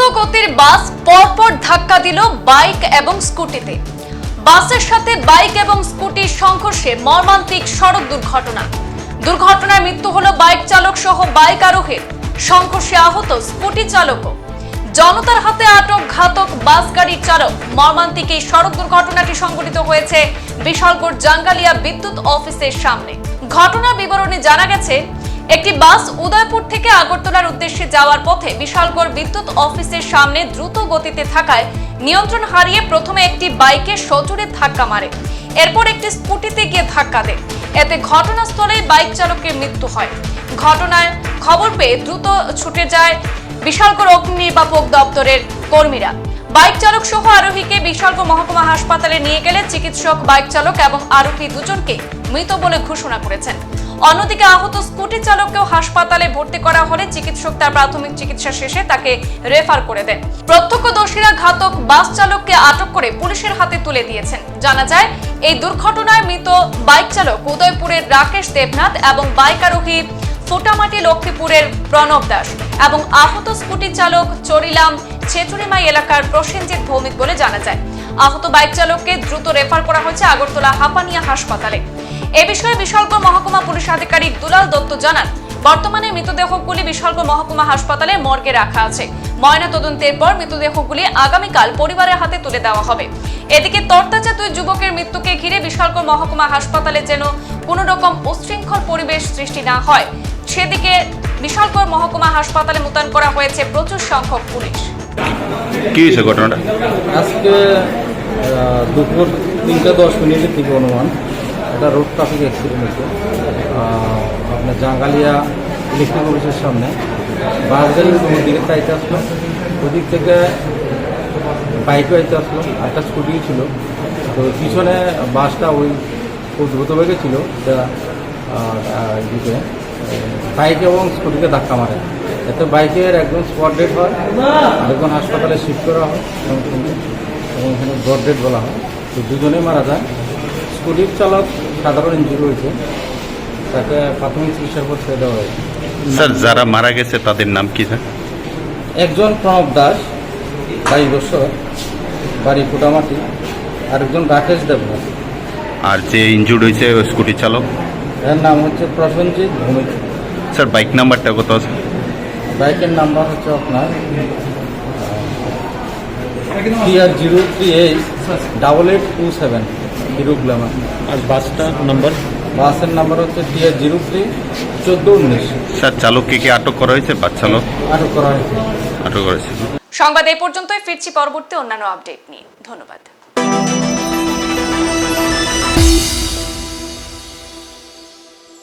বাস পরপর ধাক্কা দিল বাইক এবং স্কুটিতে। বাসের সাথে বাইক এবং স্কুটির সংঘর্ষে মর্মান্তিক সড়ক দুর্ঘটনা। দুর্ঘটনায় মৃত্যু হলো বাইক চালক সহ বাইক আরোহীর সংঘর্ষে আহত স্কুটি চালকও। জনতার হাতে আটক ঘাতক বাস গাড়ির চালক। মর্মান্তিক এই সড়ক দুর্ঘটনাটি সংঘটিত হয়েছে বিশালগড় জাঙ্গালিয়া বিদ্যুৎ অফিসের সামনে। ঘটনার বিবরণে জানা গেছে একটি বাস উদয়পুর থেকে আগরতলার উদ্দেশ্যে যাওয়ার পথে বিশালগড় বিদ্যুৎ অফিসের সামনে দ্রুত গতিতে থাকায় নিয়ন্ত্রণ হারিয়ে প্রথমে একটি বাইকে সজোরে ধাক্কা মারে। এরপর একটি স্কুটিতে গিয়ে ধাক্কা দেয়। এতে ঘটনাস্থলেই বাইক চালকের মৃত্যু হয়। ঘটনায় খবর পেয়ে দ্রুত ছুটে যায় বিশালগড় অগ্নি নির্বাপক দপ্তরের কর্মীরা। বাইক চালক সহ আরোহীকে বিশালগড় মহকুমা হাসপাতালে নিয়ে গেলে চিকিৎসক, বাইক চালক এবং আরোহী দুজনকে মৃত বলে ঘোষণা করেছেন। অন্যদিকে আহত স্কুটি চালককেও হাসপাতালে ভর্তি করা হলে চিকিৎসক তার প্রাথমিক চিকিৎসা শেষে তাকে রেফার করে দেন। প্রত্যক্ষদর্শীরা ঘাতক বাস চালককে আটক করে পুলিশের হাতে তুলে দিয়েছেন। জানা যায়, এই দুর্ঘটনায় মৃত বাইক চালক উদয়পুরের রাকেশ দেবনাথ এবং বাইক আরোহী ফোটামাটি লক্ষ্মীপুরের প্রণব দাস এবং আহত স্কুটি চালক চরিলাম ছেচুরিমাই এলাকার প্রসেনজিৎ ভৌমিক বলে জানা যায়। আহত বাইক চালককে দ্রুত রেফার করা হয়েছে আগরতলা হাপানিয়া হাসপাতালে। এ বিষয়ে বিশালগড় মহকুমা পুলিশ আধিকারিক দুলাল দত্ত জানান বর্তমানে মৃতদেহগুলি বিশালগড় মহকুমা হাসপাতালে মর্গে রাখা আছে। ময়না তদন্তের পর মৃতদেহগুলি আগামীকাল পরিবারের হাতে তুলে দেওয়া হবে। এদিকে তরতাজা দুই যুবকের মৃত্যুকে ঘিরে বিশালগড় মহকুমা হাসপাতালে যেন কোনো রকম উচ্ছৃঙ্খল পরিবেশ সৃষ্টি না হয় সেদিকে বিশালগড় মহকুমা হাসপাতালে মোতায়েন করা হয়েছে প্রচুর সংখ্যক পুলিশ। কি ঘটনাটা? আজকে দুপুর তিনটা দশ মিনিটের দিকে অনুমান। একটা রোড ট্রাফিক অ্যাক্সিডেন্ট আপনার জাঙ্গালিয়া ইলেকট্রিক অফিসের সামনে। বাস গাড়ি কোনো দিকে চাইতে আসলো ওদিক থেকে বাইকও আইতে আসলো একটা স্কুটিও ছিল। তো পিছনে বাসটা ওই খুব দ্রুত বেগে ছিল আহ, দিকে বাইক এবং স্কুটিকে ধাক্কা মারে। এতে বাইকের একজন স্পট ডেট হয় আরেকজন হাসপাতালে শিফট করা হয়। এবং এখানে ব্রড বলা হয়। তো দুজনেই মারা যায় স্কুটির চালক সাধারণ ইঞ্জুরি হয়েছে তাকে প্রাথমিক চিকিৎসার পর ছেড়ে দেওয়া হয়েছে। স্যার যারা মারা গেছে তাদের নাম কি স্যার? একজন প্রণব দাস বাইশ বছর বাড়ি ফুটামাটি আরেকজন রাকেশ দেবনাথ। আর যে ইনজুর্ড হয়েছে স্কুটি চালক? এর নাম হচ্ছে প্রসেনজিৎ ভৌমিক। স্যার বাইক নাম্বারটা কত আছে বাইকের নাম্বার হচ্ছে আপনার থ্রি আর zero three eight double eight two seven Hero Glamour আর বাসটা নম্বর বাসের নাম্বার হচ্ছে থ্রি আর জিরো থ্রি চোদ্দ উনিশ। স্যার চালককে কি আটক করা হয়েছে? বাস চালক? আটক করা হয়েছে। আটক করেছে সংবাদ এই পর্যন্তই ফিরছি পরবর্তী অন্যান্য আপডেট নিয়ে। ধন্যবাদ।